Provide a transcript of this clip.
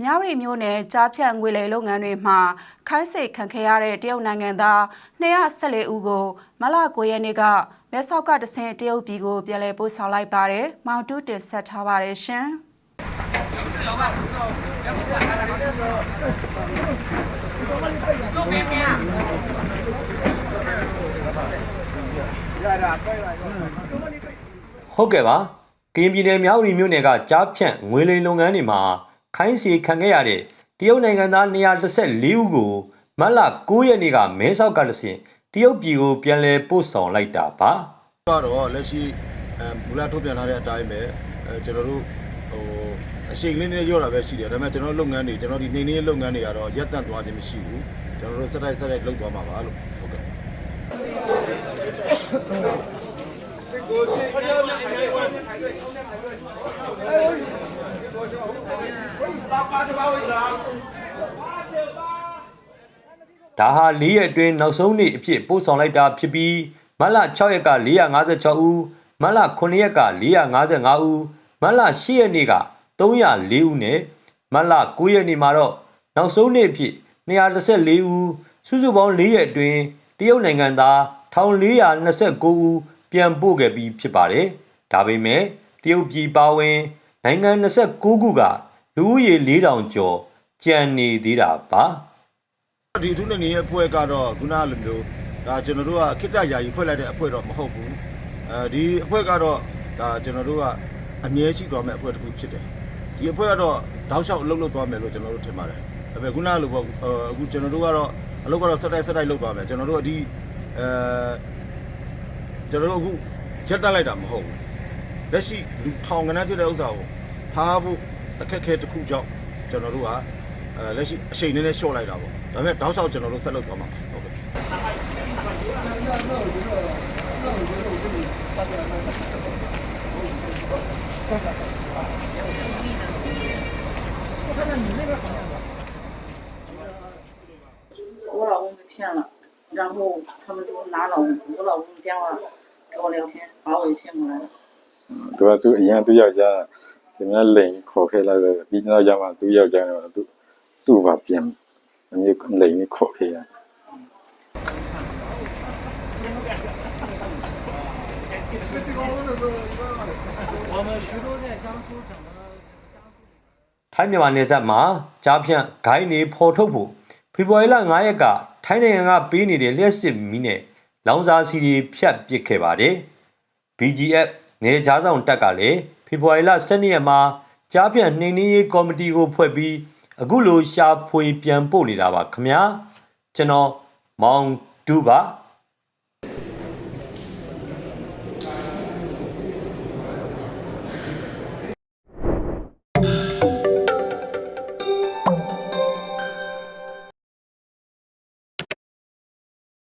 မြဝတီမြို့နယ်ကြားဖြတ်ငွေလေလုပ်ငန်းတွေမှာခိုင်းစိတ်ခံခဲ့ရတဲ့တရုတ်နိုင်ငံသား214ဦးကိုမလ9ရက်နေ့ကမဲဆောက်ကတဆင်တရုတ်ပြည်ကိုပြန်လည်ပို့ဆောင်လိုက်ပါတယ်။မောင်တူးတင်ဆက်ထားပါတယ်ရှင်။ဟုတ်ကဲ့ပါကရင်ပြည်နယ်မြောက်ဦးမြို့နယ်ကကြားဖြန့်ငွေလိမ်လုပ်ငန်းတွေမှာ ခိုင်းစီခံခဲ့ရတဲ့တရုတ်နိုင်ငံသား114ဦးကိုမတ်လ9ရက်နေ့ကမဲဆောက်ကတဆင်တရုတ်ပြည်ကိုပြန်လည်ပို့ဆောင်လိုက်တာပါကတော့လက်ရှိအဲမူလထုတ်ပြန်ထားတဲ့အတိုင်းပဲအဲကျွန်တော်တို့ဟိုအရှိန်လေးနဲ့ရော့တာပဲရှိတယ်ဒါပေမဲ့ကျွန်တော်တို့လုပ်ငန်းတွေကျွန်တော်ဒီနေနေလုပ်ငန်းတွေကတော့ရပ်တန့်သွားခြင်းမရှိဘူးကျွန်တော်တို့စက်တိုက်စက်တိုက်လုပ်သွားမှာပါလို့ဟုတ်ကဲ့ ဒါဟာ၄ရက်အတွင်းနောက်ဆုံးနေ့အဖြစ်ပို့ဆောင်လိုက်တာဖြစ်ပြီးမတ်လ6ရက်က456ဦးမတ်လ9ရက်က455ဦးမတ်လ10ရက်နေ့က304ဦးနဲ့မတ်လ9ရက်နေ့မှာတော့နောက်ဆုံးနေ့အဖြစ်214ဦးစုစုပေါင်း၄ရက်အတွင်းတရုတ်နိုင်ငံသား1429ဦးပြန်ပို့ခဲ့ပြီးဖြစ်ပါတယ်ဒါပေမဲ့တရုတ်ပြည်ပါဝင်နိုင်ငံ29ခုကလူဦးရေ4000ကျော်ကြံနေသေးတာပါ ဒီထုနေနေရဲ့အဖွဲ့ကတော့ခုနလိုမျိုးဒါကျွန်တော်တို့ကခိတ္တယာယီဖွဲ့လိုက်တဲ့အဖွဲ့တော့မဟုတ်ဘူးအဲဒီအဖွဲ့ကတော့ဒါကျွန်တော်တို့ကအမြဲရှိသွားမယ့်အဖွဲ့တစ်ခုဖြစ်တယ်ဒီအဖွဲ့ကတော့တောက်လျှောက်အလုပ်လုပ်သွားမယ်လို့ကျွန်တော်တို့ထင်ပါတယ်ဒါပေမဲ့ခုနလိုပေါ့အခုကျွန်တော်တို့ကတော့အလုပ်ကတော့စက်တိုက်စက်တိုက်လုပ်သွားမယ်ကျွန်တော်တို့အဒီအဲကျွန်တော်တို့အခုချက်တက်လိုက်တာမဟုတ်ဘူးလက်ရှိလူထောင်ကနန်းဖြစ်တဲ့ဥစ္စာကိုထားဖို့အခက်အခဲတစ်ခုကြောင့်ကျွန်တော်တို့ကအဲ လက်ရှိအချိန်နည်းနည်းလျှော့လိုက်တာပေါ့ဒါပေမဲ့တောက်လျှောက်ကျွန်တော်တို့ဆက်လုပ်သွားမှာပါဟုတ်ကဲ့ 我老公被骗了，然后他们都拿老公我老公的电话跟我聊天，把我给骗过来了。 သူကသူအရင်သူယောက်ျားဒီများလိန်ခေါ်ခဲ့လိုက်တယ်ပြီးတော့ကျမှသူယောက်ျားက သူသူ့ဘာပြန်အမျိုးလိန်ခေါ်ခဲ့ရထိုင်းမြန်မာနယ်စပ်မှာကြားဖြန့်ဂိုင်းနေဖော်ထုတ်ဖို့ဖေဖော်ဝါရီလ9ရက်ကထိုင်းနိုင်ငံကပေးနေတဲ့လျှက်စစ်မီးနဲ့လောင်စာစီတွေဖြတ်ပစ်ခဲ့ပါတယ်။ BGF နေကြားဆောင်တပ်ကလည်းဖေဖော်ဝါရီလ12ရက်မှာကြားဖြန့်နှိမ်နင်းရေးကော်မတီကိုဖွဲ့ပြီး အခုလိုရှာဖွေပြန်ပို့နေတာပါခင်ဗျာကျွန်တော်မောင်ဒူပါ